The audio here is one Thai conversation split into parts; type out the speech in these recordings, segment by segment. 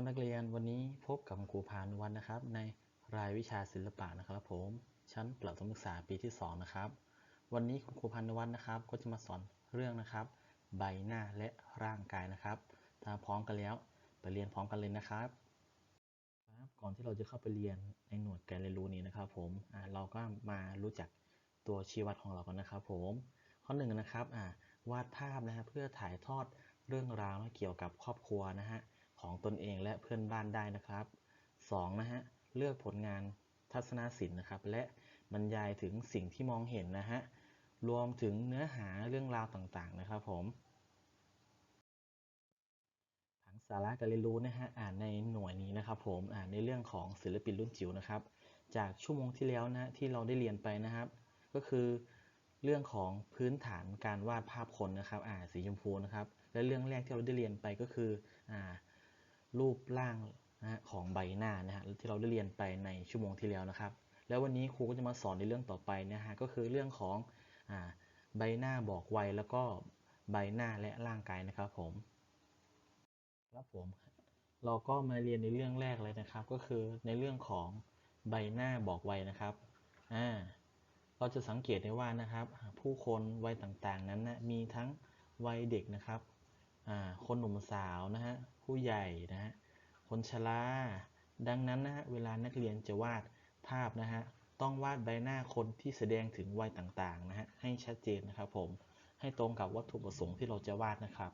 ครับนักเรียนวันนี้พบกับครูพานุวัฒนนะครับ ในรายวิชาศิลปะนะครับผมชั้นประถมศึกษาปีที่สองนะครับ วันนี้คุณครูพานุวัฒนนะครับ ก็จะมาสอนเรื่องนะครับ ใบหน้าและร่างกายนะครับถ้าพร้อมกันแล้วไปเรียนพร้อมกันเลยนะครับครับก่อนที่เราจะเข้าไปเรียนในหน่วยการเรียนรู้นี้นะครับ ผมเราก็มารู้จักตัวชี้วัดของเรากันนะครับ ผมข้อหนึ่งนะครับวาดภาพนะฮะเพื่อถ่ายทอดเรื่องราวเกี่ยวกับครอบครัวนะฮะ ของตนเองและเพื่อนบ้านได้นะครับ 2. นะฮะ เลือกผลงานทัศนศิลป์นะครับ และบรรยายถึงสิ่งที่มองเห็นนะฮะ รวมถึงเนื้อหาเรื่องราวต่างๆนะครับผม ผังสาระการเรียนรู้นะฮะ อ่านในหน่วยนี้นะครับผม อ่านในเรื่องของศิลปินรุ่นจิ๋วนะครับ จากชั่วโมงที่แล้วนะที่เราได้เรียนไปนะครับ ก็คือเรื่องของพื้นฐานการวาดภาพคนนะครับ อ่า สีชมพูนะครับ และเรื่องแรกที่เราได้เรียนไปก็คือ อ่า รูปร่างนะของใบหน้านะฮะที่เราได้เรียนไปในชั่วโมงที่แล้วนะครับ แล้ววันนี้ครูก็จะมาสอนในเรื่องต่อไปนะฮะก็คือเรื่องของอใบหน้าบอกวัยแล้วก็ใบหน้าและร่างกายนะครับผมครับผมเราก็มาเรียนในเรื่องแรกเลยนะครับ ก็คือในเรื่องของใบหน้าบอกวัยนะครับอ่าเราจะสังเกตได้ว่านะครับ ผู้คนวัยต่างๆนั้นนะมีทั้งวัยเด็กนะครับอ่าคนหนุ่มสาวนะฮะ ผู้ใหญ่นะฮะคนชราดังนั้นนะฮะเวลานักเรียนจะวาดภาพนะฮะต้องวาดใบหน้าคนที่แสดงถึงวัยต่างๆนะฮะให้ชัดเจนนะครับผมให้ตรงกับวัตถุประสงค์ที่เราจะวาดนะครับ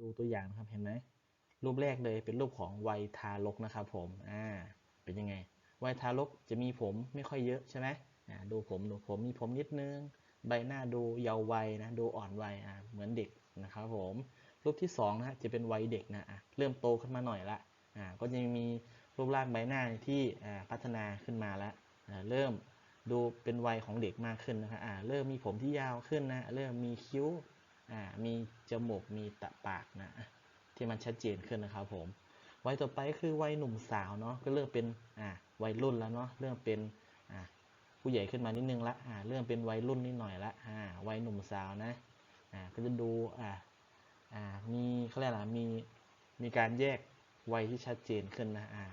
ดูตัวอย่างนะครับเห็นไหมรูปแรกเลยเป็นรูปของวัยทารกนะครับผมอ่าเป็นยังไงวัยทารกจะมีผมไม่ค่อยเยอะใช่ไหมอ่าดูผมดูผมมีผมนิดนึง ใบหน้าดูเยาว์วัยนะดูอ่อนวัยอ่าเหมือนเด็กนะครับผม รูปที่สองนะฮะจะเป็นวัยเด็กนะอะเริ่มโตขึ้นมาหน่อยละอ่าก็จะมีรูปร่างใบหน้าที่อ่าพัฒนาขึ้นมาแล้วอ่าเริ่มดูเป็นวัยของเด็กมากขึ้นนะครับอ่าเริ่มมีผมที่ยาวขึ้นนะเริ่มมีคิ้วอ่ามีจมูกมีตะปากนะที่มันชัดเจนขึ้นนะครับผมวัยต่อไปคือวัยหนุ่มสาวเนาะก็เริ่มเป็นอ่าวัยรุ่นแล้วเนาะเริ่มเป็นอ่าผู้ใหญ่ขึ้นมานิดนึงละอ่าเริ่มเป็นวัยรุ่นนิดหน่อยละอ่าวัยหนุ่มสาวนะอ่าก็จะดูอ่า มีเขาเรียกอะไรมีมีการแยกวัยที่ชัดเจนขึ้นนะอ่า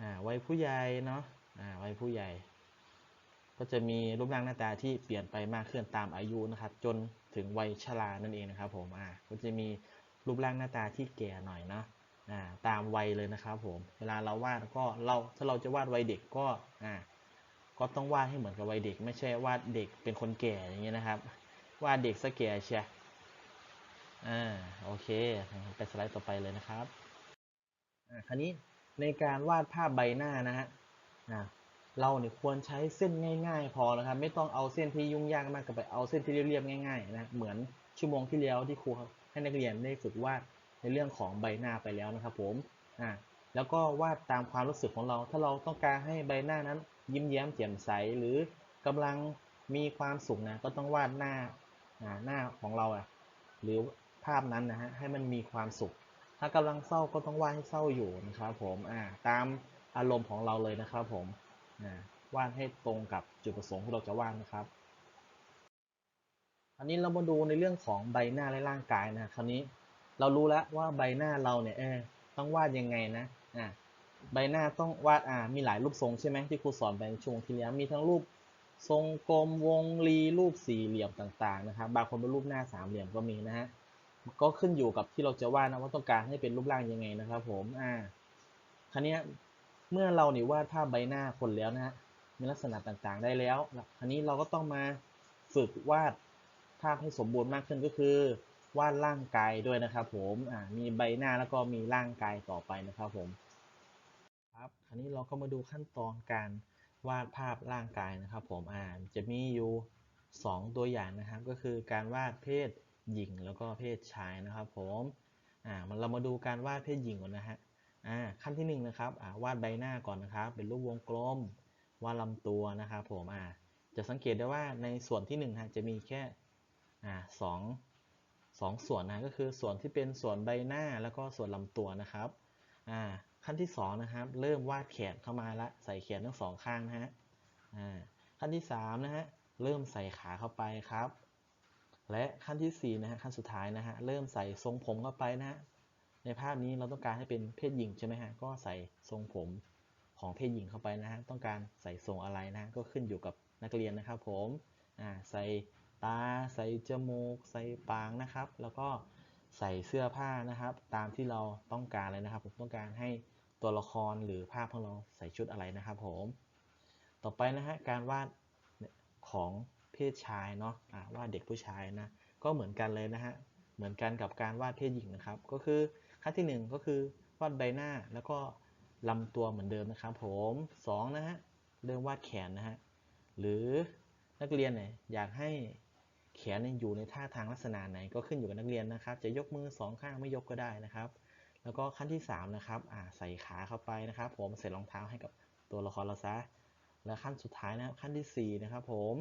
อ่าวัยผู้ใหญ่เนาะอ่าวัยผู้ใหญ่ ก็จะมีรูปร่างหน้าตาที่เปลี่ยนไปมากขึ้นตามอายุนะครับ จนถึงวัยชรานั่นเองนะครับ ผมอ่าก็จะมีรูปร่างหน้าตาที่แก่หน่อยเนาะอ่าตามวัยเลยนะครับผมเวลาเราวาดก็เราถ้าเราจะวาดวัยเด็กก็อ่าก็ต้องวาดให้เหมือนกับวัยเด็ก ไม่ใช่วาดเด็กเป็นคนแก่อย่างเงี้ยนะครับวาดเด็กซะแก่เชีย อ่าโอเคไปสไลด์ต่อไปเลยนะครับอ่าคราวนี้ในการวาดภาพใบหน้านะฮะอ่าเราเนี่ยควรใช้เส้นง่าย ๆ พอนะครับ ไม่ต้องเอาเส้นที่ยุ่งยากมากกับไปเอาเส้นที่เรียบๆง่ายๆนะเหมือนชั่วโมงที่แล้วที่ครูให้นักเรียนได้ฝึกวาดในเรื่องของใบหน้าไปแล้วนะครับผมอ่าแล้วก็วาดตามความรู้สึกของเรา ถ้าเราต้องการให้ใบหน้านั้น ยิ้มแย้มแจ่มใสหรือกำลังมีความสุขนะก็ต้องวาดหน้าอ่าหน้าของเราอะหรือ ภาพนั้นนะฮะให้มันมีความสุข ถ้ากำลังเศร้าก็ต้องวาดให้เศร้าอยู่นะครับผมอ่าตามอารมณ์ของเราเลยนะครับผมวาดให้ตรงกับจุดประสงค์ที่เราจะวาดนะครับอันนี้เรามาดูในเรื่องของใบหน้าและร่างกายนะคราวนี้เรารู้แล้วว่าใบหน้าเราเนี่ยเออต้องวาดยังไงนะอ่าใบหน้าต้องวาดอ่ามีหลายรูปทรงใช่ไหมที่ครูสอนไปในช่วงที่แล้วมีทั้งรูปทรงกลมวงรีรูปสี่เหลี่ยมต่างๆนะครับบางคนเป็นรูปหน้าสามเหลี่ยมก็มีนะฮะ ก็ขึ้นอยู่กับที่เราจะวาดนะว่าต้องการให้เป็นรูปร่างยังไงนะครับ ผมอ่าคราวนี้เมื่อเราเนี่วาดภาพใบหน้าคนแล้วนะฮะมีลักษณะต่างๆได้แล้วคราวนี้เราก็ต้องมาฝึกวาดภาพให้สมบูรณ์มากขึ้นก็คือ วาดร่างกายด้วยนะครับผมอ่ามีใบหน้าแล้วก็มีร่างกายต่อไปนะครับผมครับคราวนี้เราก็มาดูขั้นตอนการวาดภาพร่างกายนะครับ ผมอ่าจะมีอยู่ 2 ตัวอย่างนะครับ ก็คือการวาดเพศ หญิงแล้วก็เพศชายนะครับผมอ่าเรามาดูการวาดเพศหญิงก่อนนะฮะอ่าขั้นที่1นนะครับอ่าวาดใบหน้าก่อนนะครับ เป็นรูปวงกลมวาดลำตัวนะครับผมอ่าจะสังเกตได้ว่าในส่วนที่1นฮะจะมีแค่อ่าสองสองส่วนนะก็คือส่วนที่เป็นส่วนใบหน้าแล้วก็ส่วนลำตัวนะครับอ่าขั้นที่2นะครับเริ่มวาดแขนเข้ามาละใส่แขนทั้งสองข้างนะฮะอ่าขั้นที่3นะฮะเริ่มใส่ขาเข้าไปครับ และขั้นที่4นะฮะขั้นสุดท้ายนะฮะเริ่มใส่ทรงผมเข้าไปนะฮะในภาพนี้เราต้องการให้เป็นเพศหญิงใช่ไหมฮะก็ใส่ทรงผมของเพศหญิงเข้าไปนะฮะต้องการใส่ทรงอะไรนะก็ขึ้นอยู่กับนักเรียนนะครับผมอ่าใส่ตาใส่จมูก ใส่ปากนะครับ แล้วก็ใส่เสื้อผ้านะครับ ตามที่เราต้องการเลยนะครับ ผมต้องการให้ตัวละครหรือภาพของเราใส่ชุดอะไรนะครับผมต่อไปนะฮะการวาดของ เพศชายเนาะอ่าวาดเด็กผู้ชายนะก็เหมือนกันเลยนะฮะเหมือนกันกับการวาดเพศหญิงนะครับ ก็คือขั้นที่หนึ่งก็คือวาดใบหน้าแล้วก็ลำตัวเหมือนเดิมนะครับผมสองนะฮะเริ่มวาดแขนนะฮะหรือนักเรียนเนี่ยอยากให้แขนอยู่ในท่าทางลักษณะไหนก็ขึ้นอยู่กับนักเรียนนะครับ จะยกมือสองข้างไม่ยกก็ได้นะครับ แล้วก็ขั้นที่สามนะครับใส่ขาเข้าไปนะครับ ผมใส่รองเท้าให้กับตัวละครเราซะและขั้นสุดท้ายนะครับขั้นที่สี่นะครับผม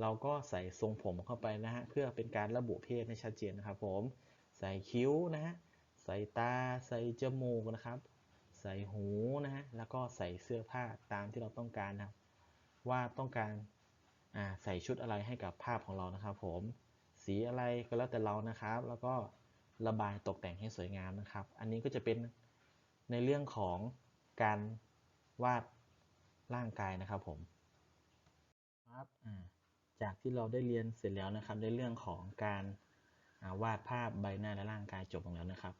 เราก็ใส่ทรงผมเข้าไปนะฮะเพื่อเป็นการระบุเพศให้ชัดเจนนะครับผม ใส่คิ้วนะฮะใส่ตา ใส่จมูกนะครับ ใส่หูนะฮะแล้วก็ใส่เสื้อผ้าตามที่เราต้องการนะครับว่าต้องการใส่ชุดอะไรให้กับภาพของเรานะครับผมสีอะไรก็แล้วแต่เรานะครับ แล้วก็ระบายตกแต่งให้สวยงามนะครับ อันนี้ก็จะเป็นในเรื่องของการวาดร่างกายนะครับผมครับอ่า จากที่เราได้เรียนเสร็จแล้วนะครับ ในเรื่องของการวาดภาพใบหน้าและร่างกายจบลงแล้วนะครับ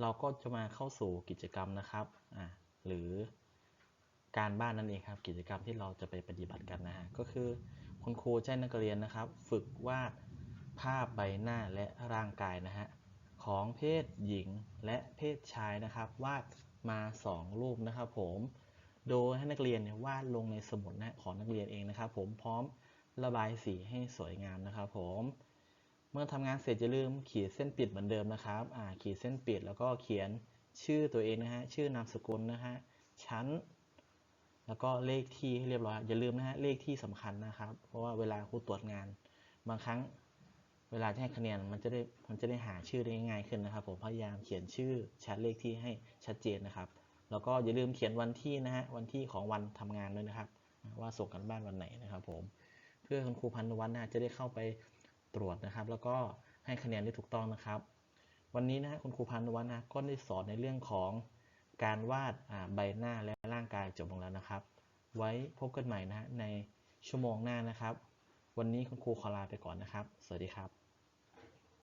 เราก็จะมาเข้าสู่กิจกรรมนะครับหรือการบ้านนั่นเองครับ กิจกรรมที่เราจะไปปฏิบัติกันนะฮะก็คือคุณครูใช้นักเรียนนะครับ ฝึกวาดภาพใบหน้าและร่างกายนะฮะของเพศหญิงและเพศชายนะครับ วาดมา 2 รูปนะครับผม โดยให้นักเรียนวาดลงในสมุดนะของนักเรียนเองนะครับ ผมพร้อม ระบายสีให้สวยงามนะครับผม เมื่อทำงานเสร็จอย่าลืมขีดเส้นปิดเหมือนเดิมนะครับอ่าขีดเส้นปิดแล้วก็เขียนชื่อตัวเองนะฮะ ชื่อนามสกุลนะฮะ ชั้น แล้วก็เลขที่ให้เรียบร้อย อย่าลืมนะฮะ เลขที่สำคัญนะครับ เพราะว่าเวลาครูตรวจงาน บางครั้งเวลาที่ให้คะแนนมันจะได้ มันจะได้หาชื่อได้ง่ายขึ้นนะครับ ผม พยายามเขียนชื่อ ชั้น เลขที่ให้ชัดเจนนะครับ แล้วก็อย่าลืมเขียนวันที่นะฮะ วันที่ของวันทำงานด้วยนะครับ ว่าส่งกันบ้านวันไหนนะครับผม พื่อคุณครูพันธุวัฒน์นะจะได้เข้าไปตรวจนะครับ แล้วก็ให้คะแนนได้ถูกต้องนะครับ วันนี้นะคุณครูพันธุวัฒน์นะก็ได้สอนในเรื่องของการวาดใบหน้าและร่างกายจบลงแล้วนะครับ ไว้พบกันใหม่นะฮะในชั่วโมงหน้านะครับ วันนี้คุณครูขอลาไปก่อนนะครับ สวัสดีครับ